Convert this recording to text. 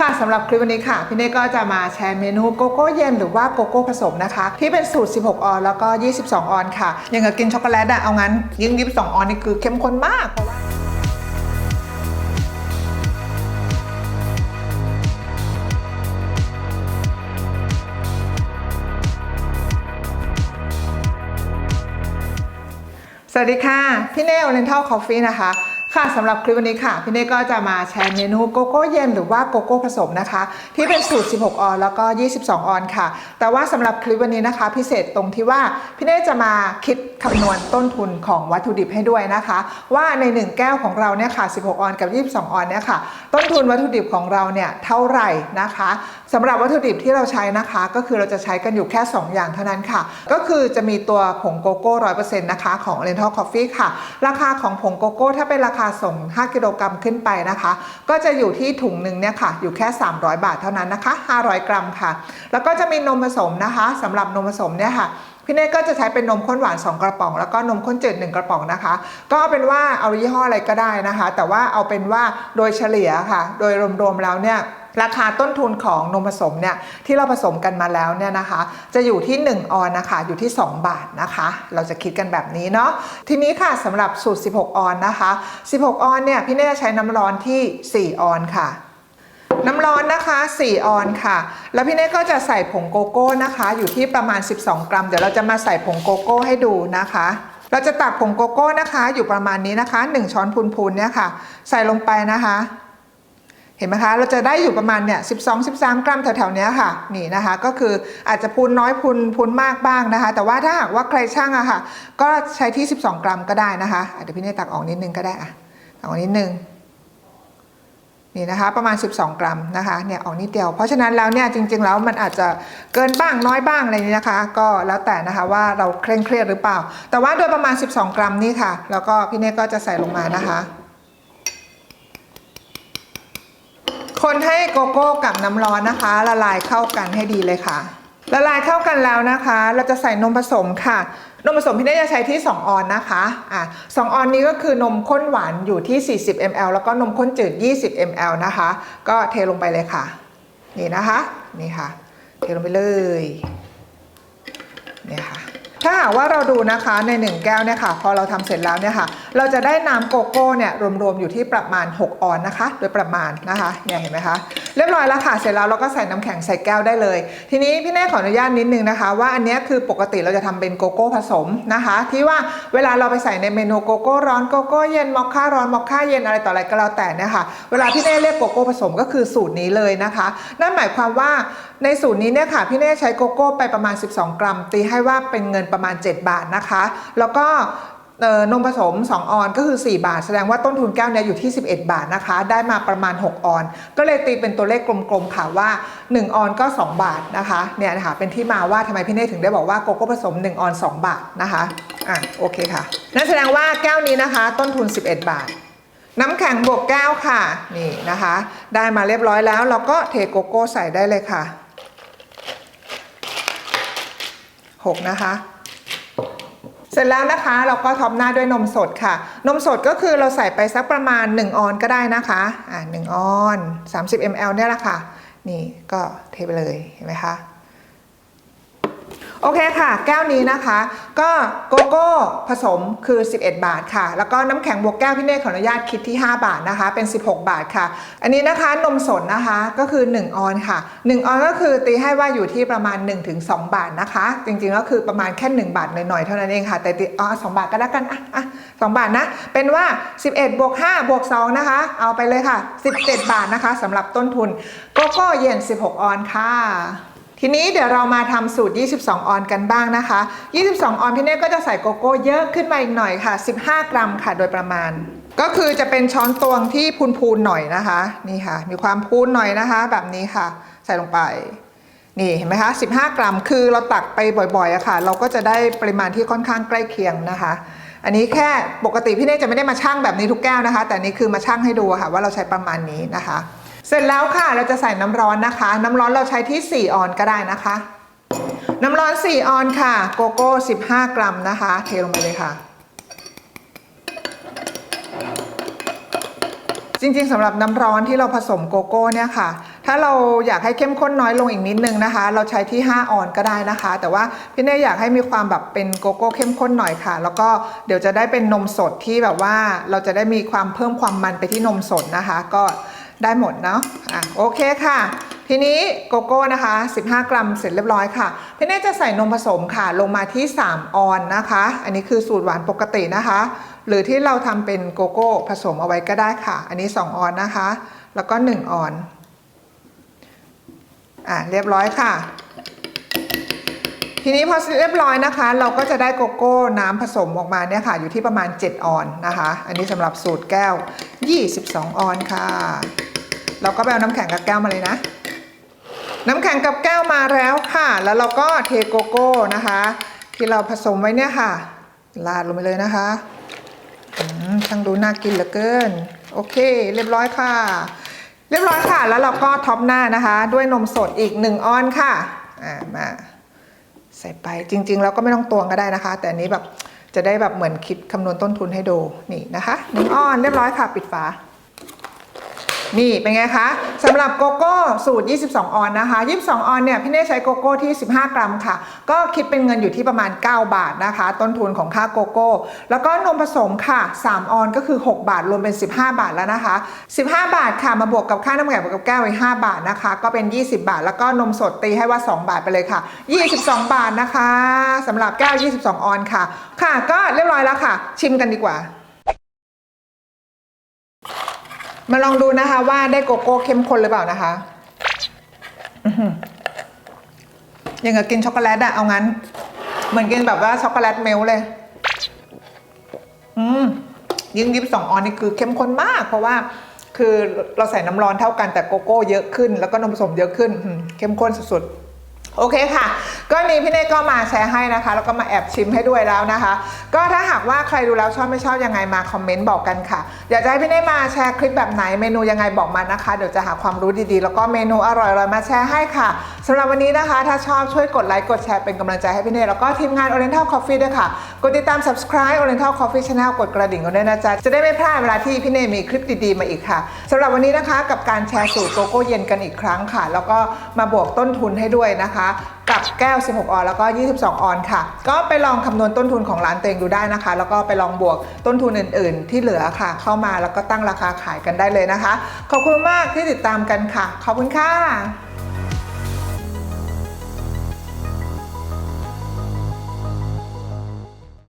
ค่ะสำหรับคลิปวันนี้ค่ะ พี่เน่ก็จะมาแชร์เมนูโกโก้เย็นหรือว่าโกโก้ผสมนะคะ ที่เป็นสูตร 16 ออนแล้วก็ 22 ออนค่ะ อย่างกับกินช็อกโกแลตอะเอางั้นยิ่ง22 ออนนี่คือเข้มข้นมากเพราะว่าสวัสดีค่ะ พี่เน่ Oriental Coffee นะคะ ค่ะสำหรับคลิปวันนี้ค่ะ พี่เน่ก็จะมาแชร์เมนูโกโก้เย็นหรือว่าโกโก้ผสมนะคะ ที่เป็นสูตร 16 ออนแล้วก็ 22 ออนค่ะ แต่ว่าสำหรับคลิปวันนี้นะคะ พิเศษตรงที่ว่าพี่เน่จะมาคิดคำนวณต้นทุนของวัตถุดิบให้ด้วยนะคะ ว่าใน 1 แก้วของเราเนี่ยค่ะ 16 ออนกับ 22 ออนเนี่ยค่ะ ต้นทุนวัตถุดิบของเราเนี่ยเท่าไหร่นะคะสำหรับวัตถุดิบที่เราใช้นะคะ ก็คือเราจะใช้กันอยู่แค่ 2 อย่างเท่านั้นค่ะ ก็คือจะมีตัวผงโกโก้ร้อยเปอร์เซ็นต์นะคะของ Oriental Coffee ค่ะ ราคาของผงโกโก้ถ้าเป็นราคาส่ง 5 กิโลกรัมขึ้นไปนะคะ ก็จะอยู่ที่ถุงหนึ่งเนี่ยค่ะ อยู่แค่ 300 บาทเท่านั้นนะคะ 500 กรัมค่ะ แล้วก็จะมีนมผสมนะคะสำหรับนมผสมเนี่ยค่ะพี่เน่ก็จะใช้เป็นนมข้นหวาน 2 กระป๋อง แล้วก็นมข้นจืด1กระป๋องนะคะ ก็เอาเป็นว่าเอายี่ห้ออะไรก็ได้นะคะ แต่ว่าเอาเป็นว่าโดยเฉลี่ยค่ะ โดยรวมๆแล้วเนี่ย ราคาต้นทุนของนมผสมเนี่ยที่เราผสมกันมาแล้วเนี่ยนะคะ จะอยู่ที่ 1 ออนนะคะอยู่ที่ 2 บาทนะคะ เราจะคิดกันแบบนี้เนาะทีนี้ค่ะสำหรับสูตร 16 ออนนะคะ 16 ออนเนี่ยพี่เน่จะใช้น้ำร้อนที่ 4 ออนค่ะน้ำร้อนนะคะ 4 ออนค่ะ แล้วพี่เน่ก็จะใส่ผงโกโก้นะคะ อยู่ที่ประมาณ 12 กรัม เดี๋ยวเราจะมาใส่ผงโกโก้ให้ดูนะคะ เราจะตักผงโกโก้นะคะ อยู่ประมาณนี้นะคะ 1 ช้อนพูนๆเนี่ยค่ะ ใส่ลงไปนะคะ เห็นไหมคะเราจะได้อยู่ประมาณเนี่ย12 13กรัมแถวๆเนี้ยค่ะนี่นะคะก็คืออาจจะพูนน้อยพูนพูนมากบ้างนะคะ แต่ว่าถ้าหากว่าใครช่างอะค่ะ ก็ใช้ที่ 12 กรัมก็ได้นะคะอะเดี๋ยวพี่เน่ตักออกนิดนึงก็ได้อะตักออกนิดนึงนี่นะคะประมาณ 12 กรัมนะคะเนี่ยออกนิดเดียว เพราะฉะนั้นแล้วเนี่ยจริง ๆ แล้วมันอาจจะเกินบ้างน้อยบ้างอะไรนี้นะคะ ก็แล้วแต่นะคะว่าเราเคร่งเครียดหรือเปล่า แต่ว่าโดยประมาณ 12 กรัมนี่ค่ะ แล้วก็พี่เน่ก็จะใส่ลงมานะคะ คนให้โกโก้กับน้ำร้อนนะคะ ละลายเข้ากันให้ดีเลยค่ะ ละลายเข้ากันแล้วนะคะ เราจะใส่นมผสมค่ะ นมผสมพี่เน่จะใช้ที่ 2 ออนนะคะอะสองออนนี้ก็คือนมข้นหวานอยู่ที่ 40 ml แล้วก็นมข้นจืด 20 ml นะคะ ก็เทลงไปเลยค่ะ นี่นะคะ นี่ค่ะ เทลงไปเลยนี่ค่ะถ้าหากว่าเราดูนะคะใน 1 แก้วเนี่ยค่ะ พอเราทำเสร็จแล้วเนี่ยค่ะเราจะได้น้ำโกโก้เนี่ยรวมๆอยู่ที่ประมาณ 6 ออนนะคะ โดยประมาณนะคะเนี่ยเห็นไหมคะเรียบร้อยแล้วค่ะเสร็จแล้วเราก็ใส่น้ำแข็งใส่แก้วได้เลย ทีนี้พี่แน่ขออนุญาตนิดนึงนะคะ ว่าอันเนี้ยคือปกติเราจะทำเป็นโกโก้ผสมนะคะ ที่ว่าเวลาเราไปใส่ในเมนูโกโก้ร้อนโกโก้เย็นมอคค่าร้อนมอคค่าเย็นอะไรต่ออะไรก็แล้วแต่เนี่ยค่ะเวลาพี่เน่เรียกโกโก้ผสมก็คือสูตรนี้เลยนะคะ นั่นหมายความว่าในสูตรนี้เนี่ยค่ะพี่เน่ใช้โกโก้ไปประมาณ 12 กรัม ตีให้ว่าเป็นเงินประมาณ 7 บาทนะคะ แล้วก็ นมผสม 2 ออนก็คือ 4 บาท แสดงว่าต้นทุนแก้วเนี้ยอยู่ที่ 11 บาทนะคะ ได้มาประมาณ 6 ออน ก็เลยตีเป็นตัวเลขกลมๆค่ะว่า 1 ออนก็ 2 บาทนะคะเนี่ยนะคะเป็นที่มาว่าทำไมพี่เน่ถึงได้บอกว่าโกโก้ผสม 1 ออน 2 บาทนะคะอะโอเคค่ะนั่นแสดงว่าแก้วนี้นะคะ ต้นทุน 11 บาท น้ำแข็งบวกแก้วค่ะนี่นะคะ ได้มาเรียบร้อยแล้ว เราก็เทโกโก้ใส่ได้เลยค่ะ 6 นะคะ เสร็จแล้วนะคะเราก็ท็อปหน้าด้วยนมสดค่ะ นมสดก็คือเราใส่ไปสักประมาณ 1 ออนก็ได้นะคะอ่า1ออน 30 ml เนี่ยแหละค่ะ นี่ก็เทไปเลยเห็นไหมคะ โอเคค่ะ แก้วนี้นะคะ ก็โกโก้ผสมคือ 11 บาทค่ะ แล้วก็น้ำแข็งบวกแก้วพี่เน่ขออนุญาตคิดที่ 5 บาทนะคะ เป็น 16 บาทค่ะ อันนี้นะคะนมสดนะคะก็คือ 1 ออนค่ะ 1 ออนก็คือตีให้ว่าอยู่ที่ประมาณ 1-2 บาทนะคะ จริงๆก็คือประมาณแค่ 1 บาทหน่อยๆเท่านั้นเองค่ะ แต่ตีอ๋อ2บาทก็แล้วกันอะอะ2บาทนะ เป็นว่า 11บวก5บวก2นะคะ เอาไปเลยค่ะ 17 บาทนะคะสำหรับต้นทุนโกโก้เย็น 16 ออนค่ะ ทีนี้เดี๋ยวเรามาทำสูตร 22 ออนกันบ้างนะคะ 22 ออนพี่เน่ก็จะใส่โกโก้เยอะขึ้นมาอีกหน่อยค่ะ 15 กรัมค่ะโดยประมาณ ก็คือจะเป็นช้อนตวงที่พูนๆหน่อยนะคะ นี่ค่ะ มีความพูนหน่อยนะคะ แบบนี้ค่ะ ใส่ลงไป นี่เห็นไหมคะ 15 กรัม คือเราตักไปบ่อยๆอะค่ะ เราก็จะได้ปริมาณที่ค่อนข้างใกล้เคียงนะคะ อันนี้แค่ปกติพี่เน่จะไม่ได้มาชั่งแบบนี้ทุกแก้วนะคะ แต่นี้คือมาชั่งให้ดูค่ะว่าเราใช้ประมาณนี้นะคะ เสร็จแล้วค่ะเราจะใส่น้ำร้อนนะคะ น้ำร้อนเราใช้ที่ 4 ออนก็ได้นะคะ น้ำร้อน 4 ออนค่ะ โกโก้ 15 กรัมนะคะ เทลงไปเลยค่ะ จริงๆสำหรับน้ำร้อนที่เราผสมโกโก้เนี่ยค่ะถ้าถ้าเราอยากให้เข้มข้นน้อยลงอีกนิดนึงนะคะ เราใช้ที่ 5 ออนก็ได้นะคะ แต่ว่าพี่เน่อยากให้มีความแบบเป็นโกโก้เข้มข้นหน่อยค่ะ แล้วก็เดี๋ยวจะได้เป็นนมสดที่แบบว่าเราจะได้มีความเพิ่มความมันไปที่นมสดนะคะ ก็ ได้หมดเนาะอะโอเคค่ะ ทีนี้โกโก้นะคะ 15 กรัมเสร็จเรียบร้อยค่ะ พี่เน่จะใส่นมผสมค่ะ ลงมาที่ 3 ออนนะคะ อันนี้คือสูตรหวานปกตินะคะ หรือที่เราทำเป็นโกโก้ผสมเอาไว้ก็ได้ค่ะ อันนี้ 2 ออนนะคะ แล้วก็ 1 ออน อะเรียบร้อยค่ะทีนี้พอเรียบร้อยนะคะ เราก็จะได้โกโก้น้ำผสมออกมาเนี่ยค่ะ อยู่ที่ประมาณ 7 ออนนะคะ อันนี้สำหรับสูตรแก้ว 22 ออนค่ะ เราก็ไปเอาน้ำแข็งกับแก้วมาเลยนะ น้ำแข็งกับแก้วมาแล้วค่ะ แล้วเราก็เทโกโก้นะคะ ที่เราผสมไว้เนี่ยค่ะลาดลงไปเลยนะคะช่างดูน่ากินเหลือเกิน โอเค เรียบร้อยค่ะ เรียบร้อยค่ะ แล้วเราก็ท็อปหน้านะคะ ด้วยนมสดอีก1ออนค่ะอ่ามาใส่ไปจริงๆ แล้วก็ไม่ต้องตวงก็ได้นะคะ แต่อันนี้แบบจะได้แบบเหมือนคิดคำนวณต้นทุนให้ดูนี่นะคะหนึ่งออนเรียบร้อยค่ะ ปิดฝา นี่เป็นไงคะสำหรับโกโก้สูตร 22 ออนนะคะ 22 ออนเนี่ยพี่เน่ใช้โกโก้ที่ 15 กรัมค่ะ ก็คิดเป็นเงินอยู่ที่ประมาณ 9 บาทนะคะ ต้นทุนของค่าโกโก้ แล้วก็นมผสมค่ะ 3 ออนก็คือ 6 บาทรวมเป็น 15 บาทแล้วนะคะ 15 บาทค่ะมาบวกกับค่าน้ำแข็งบวกกับแก้วอีก5บาทนะคะ ก็เป็น 20 บาท แล้วก็นมสดตีให้ว่า 2 บาทไปเลยค่ะ 22 บาทนะคะสำหรับแก้ว 22 ออนค่ะ ค่ะ ก็เรียบร้อยแล้วค่ะ ชิมกันดีกว่า มาลองดูนะคะ ว่าได้โกโก้เข้มข้นหรือเปล่านะคะอื้อหือยังกับกินช็อกโกแลตอะเอางั้น เหมือนกินแบบว่าช็อกโกแลตเมลเลย อืมยิ่งยิบสองออนนี่คือเข้มข้นมาก เพราะว่า คือเราใส่น้ำร้อนเท่ากันแต่โกโก้เยอะขึ้น แล้วก็นมผสมเยอะขึ้นเข้มข้นสุดๆโอเคค่ะ ก็นี้พี่เน่ก็มาแชร์ให้นะคะ แล้วก็มาแอบชิมให้ด้วยแล้วนะคะ ก็ถ้าหากว่าใครดูแล้วชอบไม่ชอบยังไงมาคอมเมนต์บอกกันค่ะอยากจะให้พี่เน่มาแชร์คลิปแบบไหนเมนูยังไงบอกมานะคะ เดี๋ยวจะหาความรู้ดีๆ แล้วก็เมนูอร่อยๆมาแชร์ให้ค่ะสำหรับวันนี้นะคะ ถ้าชอบช่วยกดไลค์กดแชร์เป็นกำลังใจให้พี่เน่แล้วก็ทีมงาน Oriental Coffee ด้วยค่ะกดติดตาม subscribe Oriental Coffee Channel กดกระดิ่งกันด้วยนะจ๊ะจะได้ไม่พลาดเวลาที่พี่เน่มีคลิปดีๆมาอีกค่ะสำหรับวันนี้นะคะกับการแชร์สูตรโกโก้เย็นกันอีกครั้งค่ะ แล้วก็มาบวกต้นทุนให้ด้วยนะคะ กับแก้ว 16 ออนแล้วก็ 22 ออนค่ะ ก็ไปลองคำนวณต้นทุนของร้านเตวเองดูได้นะคะ แล้วก็ไปลองบวกต้นทุนอื่น ๆ ที่เหลือค่ะ เข้ามาแล้วก็ตั้งราคาขายกันได้เลยนะคะ ขอบคุณมากที่ติดตามกันค่ะ ขอบคุณค่ะ